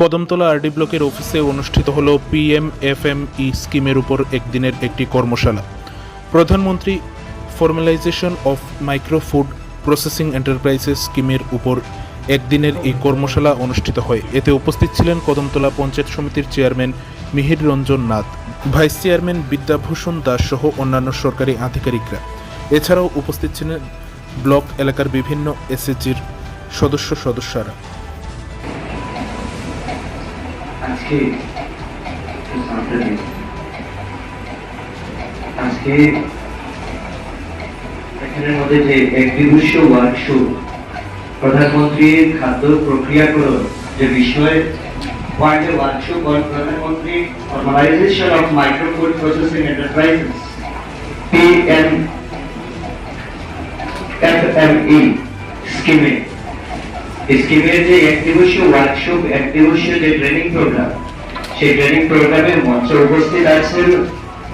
Kadamtala RD ব্লকের অফিসে অনুষ্ঠিত হল পিএমএফএমই স্কিমের উপর একদিনের একটি কর্মশালা। প্রধানমন্ত্রী formalisation of micro food processing enterprises স্কিমের উপর একদিনের এই কর্মশালা অনুষ্ঠিত হয়। এতে উপস্থিত ছিলেন কদমতলা পঞ্চায়েত সমিতির chairman Mihir Ranjan Nath, vice chairman Bidyabhushan Das সহ অন্যান্য সরকারি আধিকারিকরা। এছাড়াও উপস্থিত ছিলেন ব্লক এলাকার বিভিন্ন এসএসজির সদস্য সদস্যরা। আজকে আজকে এখানের মধ্যে যে এক দিবসীয় ওয়ার্কশপ প্রধানমন্ত্রীর খাদ্য প্রক্রিয়াকরণ যে বিষয় ওয়ার্ড ওয়ার্কশপ প্রধানমন্ত্রী formalisation of micro food processing enterprises PM FME স্কিমে স্কিমের যে এক দিবসীয় ওয়ার্কশপ এক দিবসীয় যে ট্রেনিং প্রোগ্রাম সেই ট্রেনিং প্রোগ্রামে মঞ্চে উপস্থিত আছেন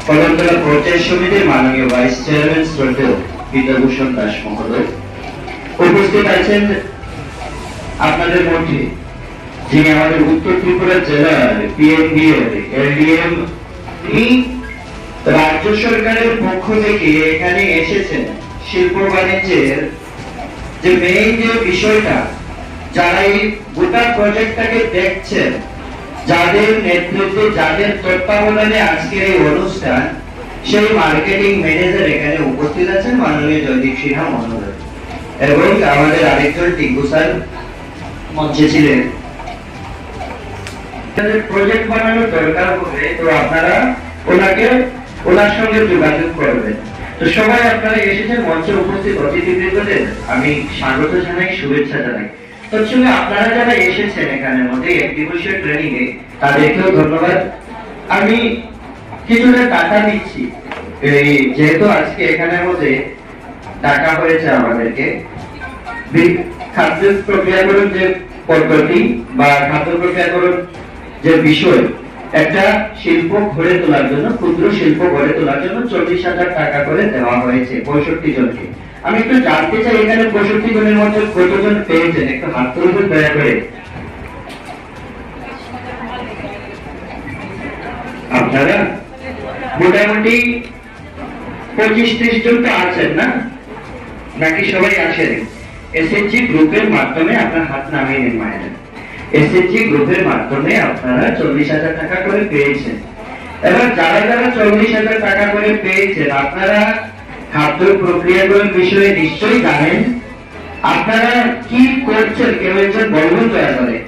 কলমতলা পঞ্চায়েত সমিতির মাননীয় ভাইস চেয়ারম্যান শ্রদ্ধেয় বিদ্যাভূষণ দাস মহোদয়। উপস্থিত আছেন আপনাদের মধ্যে যিনি আমাদের উত্তর ত্রিপুরা জেলার পিএনডিএর এলডিএম রাজ্য সরকারের পক্ষ থেকে এখানে এসেছেন শিল্প বাণিজ্যের যে মেইন যে বিষয়টা যারা এই গোটা প্রজেক্টটাকে দেখছেন, যাদের নেতৃত্বে, যাদের তত্ত্বাবধানে আজকের এই অনুষ্ঠান, সেই মার্কেটিং ম্যানেজার এখানে উপস্থিত আছেন মাননীয় জয়দীপ সিনহা মহোদয়। এবং আমাদের আরেকজন টিঙ্কু স্যার মঞ্চে ছিলেন। প্রজেক্ট বানানোর দরকার হবে, তো আপনারা ওনাকে, ওনার সঙ্গে যোগাযোগ করবেন। তো সবাই আপনারা এসেছেন মঞ্চে উপস্থিত, অতিথিবৃন্দদের। আমি স্বাগত জানাই, শুভেচ্ছা জানাই। তৎসঙ্গে আপনারা যারা এসেছেন এখানের মধ্যে এক দিবসীয় ট্রেনিং এ, তাদেরকেও ধন্যবাদ। আমি কিছুটা টাকা যেহেতু আজকে মধ্যে টাকা হয়েছে আমাদেরকে খাদ্য প্রক্রিয়াকরণ যে পদ্ধতি বা খাদ্য প্রক্রিয়াকরণ যে বিষয়, একটা শিল্প গড়ে তোলার জন্য, ক্ষুদ্র শিল্প গড়ে তোলার জন্য চল্লিশ হাজার টাকা করে দেওয়া হয়েছে পঁয়ষট্টি জনকে। আমি একটু জানতে চাই, এখানে পঁয়ষট্টি জনের মধ্যে কতজন পেয়েছেন? একটু হাত তুলবেন দয়া করে। আপনারা? মোটামুটি পঁচিশ ত্রিশ জন তো আছেন না? নাকি সবাই আসেন এসএসজি গ্রুপের মাধ্যমে আপনার হাত নামিয়ে নিন, মায়েরা। এসএসজি গ্রুপের মাধ্যমে আপনারা চল্লিশ হাজার টাকা করে পেয়েছেন। এবার যারা যারা চল্লিশ হাজার টাকা করে পেয়েছেন, আপনারা খাদ্য প্রক্রিয়াকরণ বিষয়ে নিশ্চয়ই জানেন। আপনারা কি করছেন? কেউ একজন বলবেন দয়া করে।